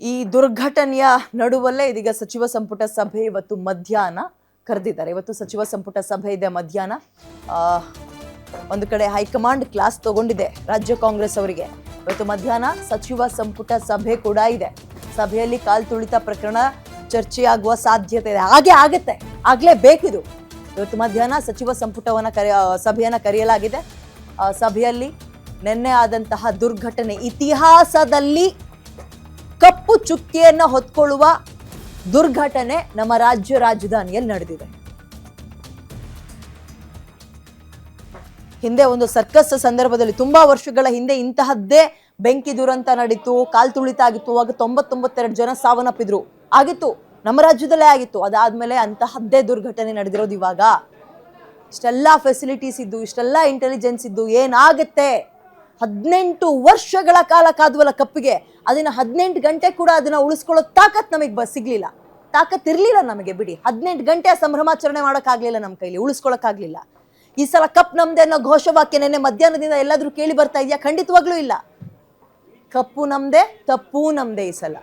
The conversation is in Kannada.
ಈ ದುರ್ಘಟನೆಯ ನಡುವಲ್ಲೇ ಇದೀಗ ಸಚಿವ ಸಂಪುಟ ಸಭೆ ಇವತ್ತು ಮಧ್ಯಾಹ್ನ ಕರೆದಿದ್ದಾರೆ. ಇವತ್ತು ಸಚಿವ ಸಂಪುಟ ಸಭೆ ಇದೆ ಮಧ್ಯಾಹ್ನ. ಒಂದು ಕಡೆ ಹೈಕಮಾಂಡ್ ಕ್ಲಾಸ್ ತಗೊಂಡಿದೆ ರಾಜ್ಯ ಕಾಂಗ್ರೆಸ್ ಅವರಿಗೆ. ಇವತ್ತು ಮಧ್ಯಾಹ್ನ ಸಚಿವ ಸಂಪುಟ ಸಭೆ ಕೂಡ ಇದೆ. ಸಭೆಯಲ್ಲಿ ಕಾಲ್ ತುಳಿತ ಪ್ರಕರಣ ಚರ್ಚೆಯಾಗುವ ಸಾಧ್ಯತೆ ಇದೆ. ಹಾಗೆ ಆಗುತ್ತೆ. ಆಗ್ಲೇ ಬೇಕಿದು ಇವತ್ತು ಮಧ್ಯಾಹ್ನ ಸಚಿವ ಸಂಪುಟವನ್ನ ಕರೆ ಆ, ಸಭೆಯನ್ನ ಕರೆಯಲಾಗಿದೆ. ಸಭೆಯಲ್ಲಿ ನಿನ್ನೆ ಆದಂತಹ ದುರ್ಘಟನೆ ಇತಿಹಾಸದಲ್ಲಿ ಕಪ್ಪು ಚುಕ್ಕಿಯನ್ನ ಹೊತ್ಕೊಳ್ಳುವ ದುರ್ಘಟನೆ ನಮ್ಮ ರಾಜ್ಯ ರಾಜಧಾನಿಯಲ್ಲಿ ನಡೆದಿದೆ. ಹಿಂದೆ ಒಂದು ಸರ್ಕಸ್ ಸಂದರ್ಭದಲ್ಲಿ ತುಂಬಾ ವರ್ಷಗಳ ಹಿಂದೆ ಇಂತಹದ್ದೇ ಬೆಂಕಿ ದುರಂತ ನಡೀತು, ಕಾಲ್ ತುಳಿತ ಆಗಿತ್ತು ಅವಾಗ ತೊಂಬತ್ತೊಂಬತ್ತೆರಡು ಜನ ಸಾವನ್ನಪ್ಪಿದ್ರು. ಆಗಿತ್ತು, ನಮ್ಮ ರಾಜ್ಯದಲ್ಲೇ ಆಗಿತ್ತು, ಅದಾದ್ಮೇಲೆ ಅಂತಹದ್ದೇ ದುರ್ಘಟನೆ ನಡೆದಿರೋದು ಇವಾಗ. ಇಷ್ಟೆಲ್ಲ ಫೆಸಿಲಿಟೀಸ್ ಇದ್ದು, ಇಷ್ಟೆಲ್ಲ ಇಂಟೆಲಿಜೆನ್ಸ್ ಇದ್ದು ಏನಾಗುತ್ತೆ? ಹದಿನೆಂಟು ವರ್ಷಗಳ ಕಾಲ ಕಾದ್ವಲ್ಲ ಕಪ್ಪಿಗೆ. ಅದನ್ನು ಹದಿನೆಂಟು ಗಂಟೆ ಕೂಡ ಅದನ್ನ ಉಳಿಸ್ಕೊಳ್ಳೋ ತಾಕತ್ ನಮಗೆ ಬ ಸಿಗ್ಲಿಲ್ಲ. ತಾಕತ್ ಇರಲಿಲ್ಲ ನಮಗೆ ಬಿಡಿ. ಹದಿನೆಂಟು ಗಂಟೆ ಸಂಭ್ರಮಾಚರಣೆ ಮಾಡೋಕ್ಕಾಗ್ಲಿಲ್ಲ ನಮ್ಮ ಕೈಲಿ, ಉಳಿಸ್ಕೊಳ್ಳೋಕ್ಕಾಗಲಿಲ್ಲ. ಈ ಸಲ ಕಪ್ ನಮ್ದೆ ಅನ್ನೋ ಘೋಷವಾಕ್ಯ ನೆನೆ ಮಧ್ಯಾಹ್ನದಿಂದ ಎಲ್ಲಾದರೂ ಕೇಳಿ ಬರ್ತಾ ಇದೆಯಾ? ಖಂಡಿತವಾಗ್ಲೂ ಇಲ್ಲ. ಕಪ್ಪು ನಮ್ದೆ, ತಪ್ಪು ನಮ್ದೆ ಈ ಸಲ.